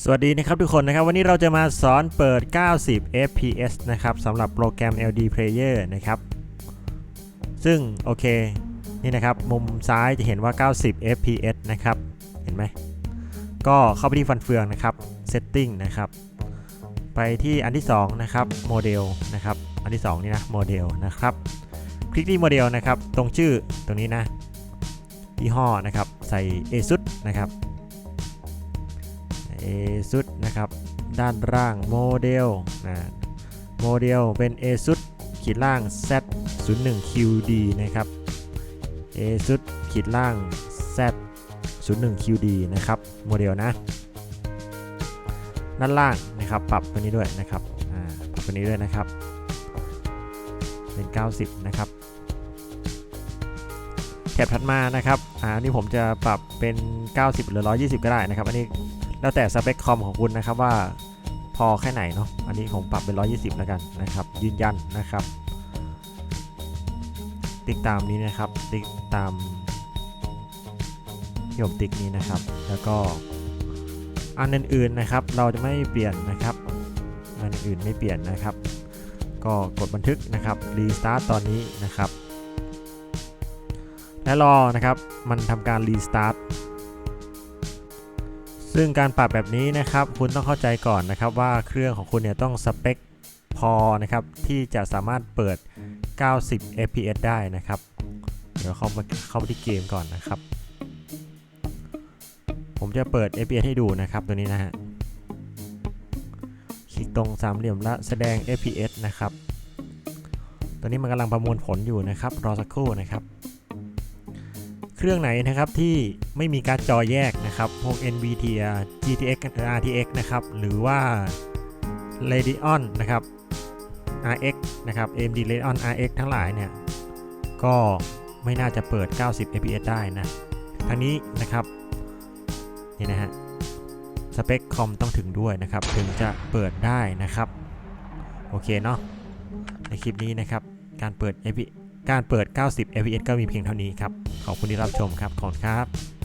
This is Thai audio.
สวัสดีนะครับทุกคนนะครับ วันนี้เราจะมาสอนเปิด 90 fps นะครับสำหรับโปรแกรม LD Player นะครับ ซึ่งโอเค นี่นะครับ มุมซ้ายจะเห็นว่า 90 fps นะครับ เห็นไหม ก็เข้าไปที่ฟันเฟืองนะครับ Setting นะครับ ไปที่อันที่ 2 นะครับโมเดลนะครับ อันที่ 2 นี่นะโมเดลนะครับ คลิกที่โมเดลนะครับ ตรงชื่อตรงนี้นะยี่ห้อนะครับ ใส่ ASUS นะครับ ASUS นะครับ ด้านล่างโมเดลนะโมเดลเป็น ASUS ขีดล่าง Z 0 1 QD นะครับ ASUS ขีดล่าง Z 0 1 QD นะครับ โมเดลนะ ด้านล่างนะครับ ปรับตัวนี้ด้วยนะครับอ่าปรับตัวนี้ด้วยนะครับ เป็น 90 นะครับแถบถัดมานะครับ อ่าอันนี่ผมจะปรับเป็น 90 หรือ 120 ก็ได้นะครับ อันนี้ แล้วแต่สเปคคอมของคุณนะครับว่าพอแค่ไหนเนาะอันนี้ผมปรับเป็น 120 แล้วกันนะครับ ยืนยันนะครับ ติ๊กตามนี้นะครับ ติ๊กตามที่ผมติ๊กนี้นะครับ แล้วก็อันอื่นๆนะครับ เราจะไม่เปลี่ยนนะครับ อันอื่นไม่เปลี่ยนนะครับ ก็กดบันทึกนะครับรีสตาร์ตตอนนี้นะครับ และรอนะครับมันทำการรีสตาร์ท ซึ่งการปรับแบบนี้นะครับคุณต้องเข้าใจก่อนนะครับว่าเครื่องของคุณเนี่ยต้องสเปคพอนะครับที่จะสามารถเปิด 90 fps ได้นะครับ เดี๋ยวเข้ามาเข้าไปที่เกมก่อนนะครับ ผมจะเปิด fps ให้ดูนะครับตัวนี้นะฮะคลิกตรงสามเหลี่ยมและแสดง fps นะครับตัวนี้มันกำลังประมวลผลอยู่นะครับ รอสักครู่นะครับ เครื่องไหนนะครับที่ไม่มีการ์ดจอแยกนะครับพวก NVIDIA GTX RTX นะครับหรือว่า Radeon นะครับ RX นะครับ AMD Radeon RX ทั้งหลายเนี่ยก็ไม่น่าจะเปิด 90 fps ได้นะทั้งนี้นะครับนี่นะฮะสเปคคอมต้องถึงด้วยนะครับ ถึงจะเปิดได้นะครับ โอเคเนาะในคลิปนี้นะครับ การเปิด fps การเปิด 90 fps ก็มีเพียงเท่านี้ครับ ขอบคุณที่รับชมครับขอบคุณครับ